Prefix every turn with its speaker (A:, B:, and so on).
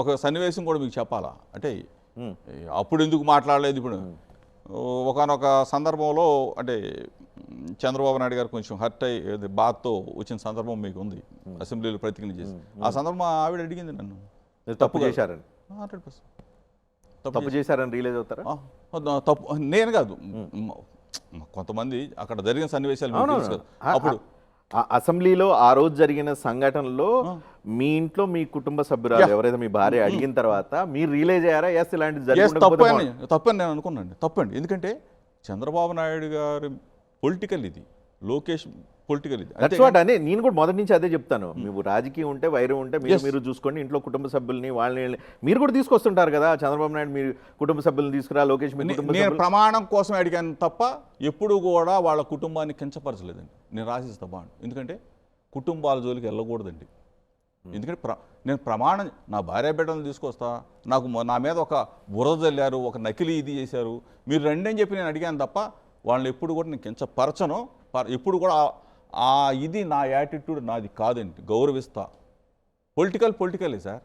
A: ఒక సన్నివేశం కూడా మీకు చెప్పాలా? అంటే. అప్పుడు ఎందుకు మాట్లాడలేదు ఇప్పుడు? ఒకనొక సందర్భంలో అంటే చంద్రబాబు నాయుడు గారు కొంచెం హర్ట్ అయ్యి బాధతో వచ్చిన సందర్భం మీకు ఉంది. అసెంబ్లీలో ప్రతిజ్ఞ చేసి. ఆ సందర్భం ఆవిడ అడిగింది నన్ను.
B: తప్పు చేశారని.
A: Hundred percent.
B: తప్పు చేశారని రియలైజ్ అవుతారా?
A: తప్పు నేను కాదు. కొంతమంది అక్కడ జరిగిన సన్నివేశాలు అప్పుడు
B: ఆ అసెంబ్లీలో ఆ రోజు జరిగిన సంఘటనలో మీ ఇంట్లో మీ కుటుంబ సభ్యురాలు ఎవరైతే మీ భార్య అడిగిన తర్వాత మీరు రియలైజ్ అయ్యారా ఎస్ ఇలాంటి
A: ఎస్ తప్పు
B: జరిగి
A: అని తప్పని నేను అనుకున్నాను. తప్పండి ఎందుకంటే చంద్రబాబు నాయుడు గారి పొలిటికల్ ఇది. లోకేష్ పొలిటికల్ ఇది.
B: దట్స్ వాట్ అనే నేను కూడా మొదటి నుంచి అదే చెప్తాను. మీకు రాజకీయం ఉంటే వైరం ఉంటే మీరు మీరు చూసుకోండి ఇంట్లో కుటుంబ సభ్యుల్ని వాళ్ళని మీరు కూడా తీసుకొస్తుంటారు కదా చంద్రబాబు నాయుడు మీరు కుటుంబ సభ్యులను తీసుకురా లోకేష్ మీ కుటుంబ
A: నేను ప్రమాణం కోసం అడిగాను తప్ప ఎప్పుడు కూడా వాళ్ళ కుటుంబాన్ని కించపరచలేదండి. నేను రాసిస్తా బాండ్. ఎందుకంటే కుటుంబాల జోలికి వెళ్ళకూడదండి. ఎందుకంటే ప్ర నేను ప్రమాణం నా భార్య బిడ్డలను తీసుకొస్తా నాకు నా మీద ఒక బురద చల్లారు ఒక నకిలీ ఇది చేశారు. మీరు రండి అని చెప్పి నేను అడిగాను తప్ప వాళ్ళని ఎప్పుడు కూడా నేను కించపరచను. పర- ఎప్పుడు కూడా ఇది నా యాటిట్యూడ్ నాది కాదండి గౌరవిస్తా. పొలిటికల్ పొలిటికలే సార్.